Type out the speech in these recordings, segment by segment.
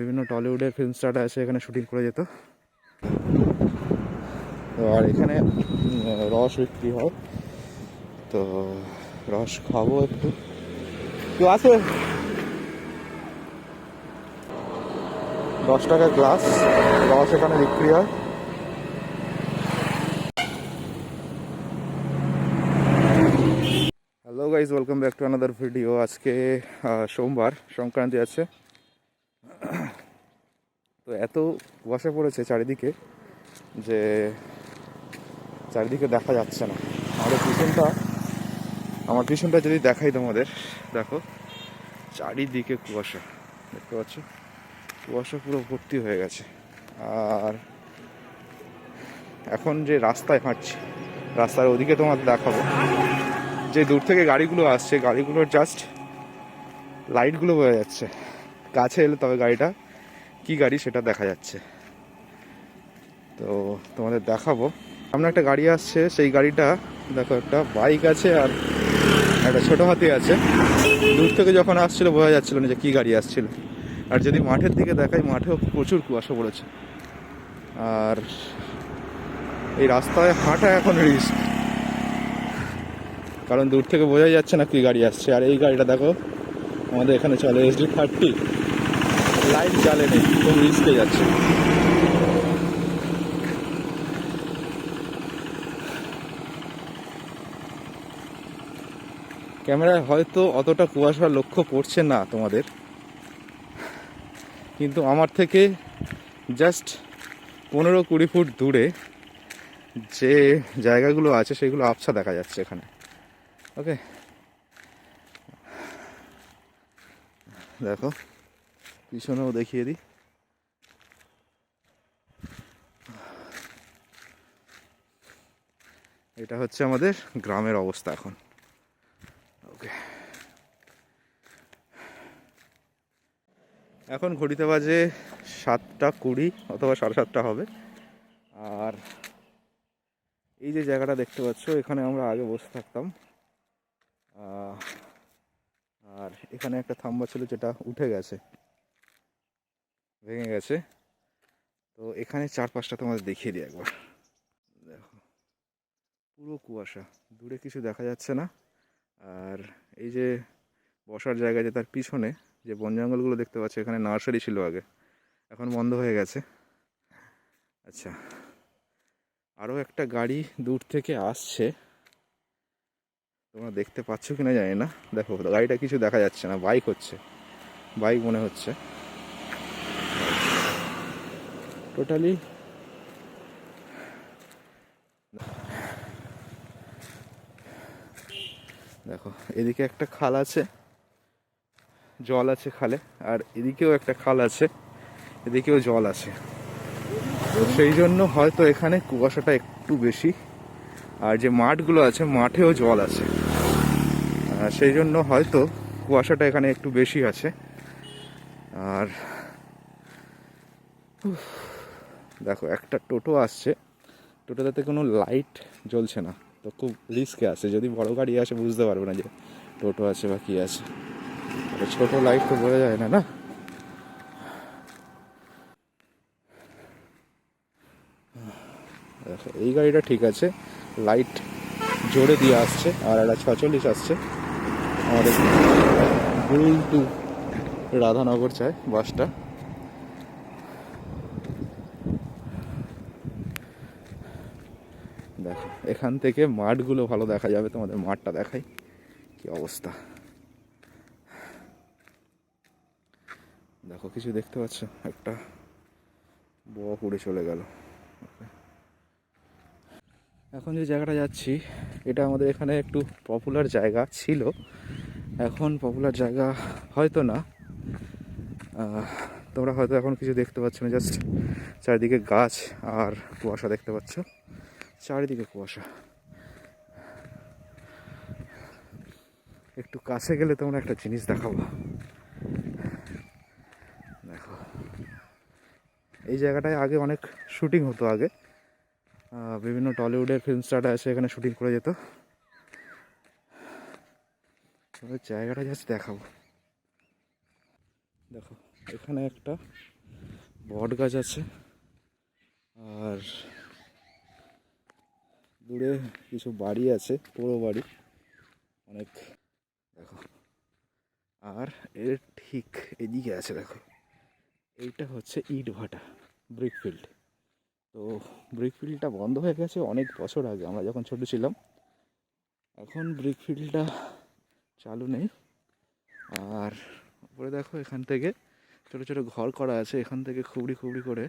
বিভিন্ন টলিউডের ফিল্ম স্টাররা এসে এখানে শুটিং করে যেত। তো আর এখানে রস বিক্রি হয়। তো রস খাব একটু। কেউ আছে? দশ টাকা গ্লাস রস এখানে বিক্রি হয়। Hello guys welcome back to another video আজকে সোমবার, সংক্রান্তি আছে। তো এত কুয়াশা পড়েছে চারিদিকে যে চারিদিকে দেখা যাচ্ছে না। আমাদের পিছনটা আমার পিছনটা যদি দেখাই তোমাদের, দেখো, চারিদিকে কুয়াশা, দেখতে পাচ্ছ? কুয়াশা পুরো ভর্তি হয়ে গেছে। আর এখন যে রাস্তায় হাঁটছি, রাস্তার ওদিকে তোমাদের দেখাবো। যে দূর থেকে গাড়িগুলো আসছে, গাড়িগুলোর জাস্ট লাইটগুলো বোঝা যাচ্ছে। কাছে এলে তবে গাড়িটা, কি গাড়ি সেটা দেখা যাচ্ছে। তো তোমাদের দেখাবো। সামনে একটা গাড়ি আসছে, সেই গাড়িটা, দেখো একটা বাইক আছে আর একটা ছোট হাতি আছে। দূর থেকে যখন আসছিল, বোঝা যাচ্ছিল না যে কি গাড়ি আসছিল। আর যদি মাঠের দিকে দেখাই, মাঠেও প্রচুর কুয়াশা পড়েছে। আর এই রাস্তায় হাঁটা এখন রিস্ক। কারণ দূর থেকে বোঝাই যাচ্ছে না কি গাড়ি আসছে। আর এই গাড়িটা দেখো, আমাদের এখানে চলে এসডি থার্টি। লাইট জ্বালে নেই, খুব রিস্কে যাচ্ছে। ক্যামেরায় হয়তো অতটা কুয়াশা লক্ষ্য পড়ছে না তোমাদের, কিন্তু আমার থেকে জাস্ট পনেরো কুড়ি ফুট দূরে যে জায়গাগুলো আছে সেগুলো আবছা দেখা যাচ্ছে এখানে। ওকে দেখো। পিছনেও দেখিয়ে দিই। এটা হচ্ছে আমাদের গ্রামের অবস্থা এখন। ওকে এখন ঘড়িতে বাজে সাতটা কুড়ি অথবা সাড়ে সাতটা হবে। আর এই যে জায়গাটা দেখতে পাচ্ছ, এখানে আমরা আগে বসে থাকতাম। আর এখানে একটা থাম্বা ছিল যেটা উঠে গেছে। ভেঙে গেছে। তো এখানে চারপাশটা তোমাদের দেখিয়ে দিই একবার। দেখো। পুরো কুয়াশা। দূরে কিছু দেখা যাচ্ছে না। আর এই যে বসার জায়গা যে তার পিছনে, যে বন জঙ্গলগুলো দেখতে পাচ্ছ, এখানে নার্সারি ছিল আগে। এখন বন্ধ হয়ে গেছে। আচ্ছা। আরও একটা গাড়ি দূর থেকে আসছে। তোমরা দেখতে পাচ্ছ কিনা জানি না। দেখো, গাড়িটা কিছু দেখা যাচ্ছে না। বাইক হচ্ছে। বাইক মনে হচ্ছে। টোটালি দেখো, এদিকে একটা খাল আছে, জল আছে খালে, আর এদিকেও একটা খাল আছে, এদিকেও জল আছে। তো সেই জন্য হয়তো এখানে কুয়াশাটা একটু বেশি, আর যে মাঠগুলো আছে, মাঠেও জল আছে। সেই জন্য হয়তো কুয়াশাটা এখানে একটু বেশি আছে। আর দেখো, একটা টোটো আসছে, টোটোটাতে কোনো লাইট জ্বলছে না। তো খুব রিস্কে আছে, যদি বড় গাড়ি আসে বুঝতে পারবে না যে টোটো আছে বা কী আছে। ছোটো লাইট তো বোঝা যায় না না? এই গাড়িটা ঠিক আছে লাইট জোরে দিয়ে আসছে, আর একটা ছচল্লিশ আসছে। আমাদের টু রাধানগর চায় বাসটা দেখো এখান থেকে মাঠগুলো ভালো দেখা যাবে, তোমাদের মাঠটা দেখাই কি অবস্থা। দেখো কিছু দেখতে পাচ্ছ? একটা বয়া পুড়ে চলে গেল। এখন যে জায়গাটা যাচ্ছি, এটা আমাদের এখানে একটু পপুলার জায়গা ছিল। এখন পপুলার জায়গা হয়তো না। তোমরা হয়তো এখন কিছু দেখতে পাচ্ছ না জাস্ট চারিদিকে গাছ আর কুয়াশা দেখতে পাচ্ছ। চারিদিকে কুয়াশা। একটু কাছে গেলে তোমরা একটা জিনিস দেখাবো। দেখো। এই জায়গাটায় আগে অনেক শুটিং হতো আগে। বিভিন্ন টলিউডের ফিল্ম স্টাররা এসে এখানে শুটিং করে যেত। জায়গাটা জাস্ট দেখাবো। দেখো, এখানে একটা বট গাছ আছে। দূরে কিছু বাড়ি আছে, পুরো বাড়ি। অনেক, দেখো। আর এর ঠিক এদিকে আছে, দেখো। এইটা হচ্ছে ইট ভাটা ব্রিক ফিল্ড তো ব্রিক ফিল্ডটা বন্ধ হয়ে গেছে অনেক বছর আগে। আমরা যখন ছোট ছিলাম, এখন ব্রিক ফিল্ডটা চালু নেই। আর উপরে দেখো, এখান থেকে ছোটো ছোটো ঘর করা আছে। এখান থেকে খুবড়ি খুবড়ি করে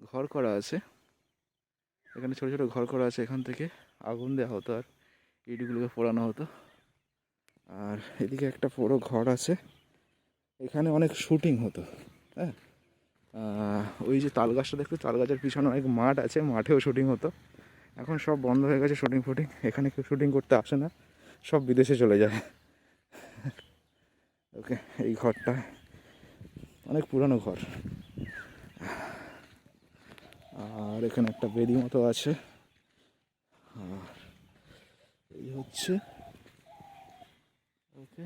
ঘর করা আছে। এখানে ছোটো ছোটো ঘর করা আছে এখান থেকে। আগুন দেওয়া হতো আর ইটগুলোকে পোড়ানো হতো। আর এদিকে একটা বড়ো ঘর আছে। এখানে অনেক শুটিং হতো হ্যাঁ? ওই যে তাল গাছটা দেখতে তাল গাছের পিছনে অনেক মাঠ আছে, মাঠেও শুটিং হতো। এখন সব বন্ধ হয়ে গেছে শুটিং ফুটিং। এখানে কেউ শুটিং করতে আসে না, সব বিদেশে চলে যায়। ওকে, এই ঘরটা অনেক পুরানো ঘর। আর এখানে একটা বেদি মতো আছে। আর এই হচ্ছে। ওকে।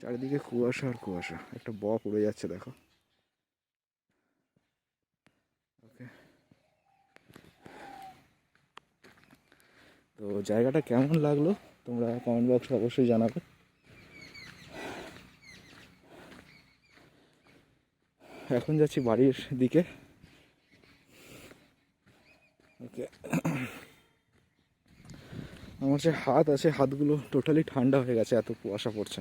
চারিদিকে কুয়াশা আর কুয়াশা। একটা বক উড়ে যাচ্ছে, দেখো। ওকে। তো জায়গাটা কেমন লাগল তোমরা কমেন্ট বক্সে অবশ্যই জানাবে। এখন যাচ্ছি বাড়ির দিকে। ওকে। আমার যে হাত আছে, হাতগুলো টোটালি ঠান্ডা হয়ে গেছে, এত কুয়াশা পড়ছে।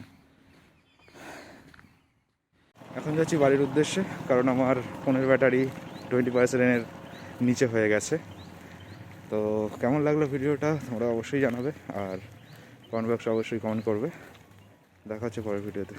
এখন যাচ্ছি বাড়ির উদ্দেশ্যে, কারণ আমার ফোনের ব্যাটারি টোয়েন্টি পার্সেন্টের নিচে হয়ে গেছে। তো কেমন লাগল ভিডিওটা, তোমরা অবশ্যই জানাবে, আর কমেন্ট বক্সে অবশ্যই কমেন্ট করবে। দেখা হচ্ছে পরের ভিডিওতে।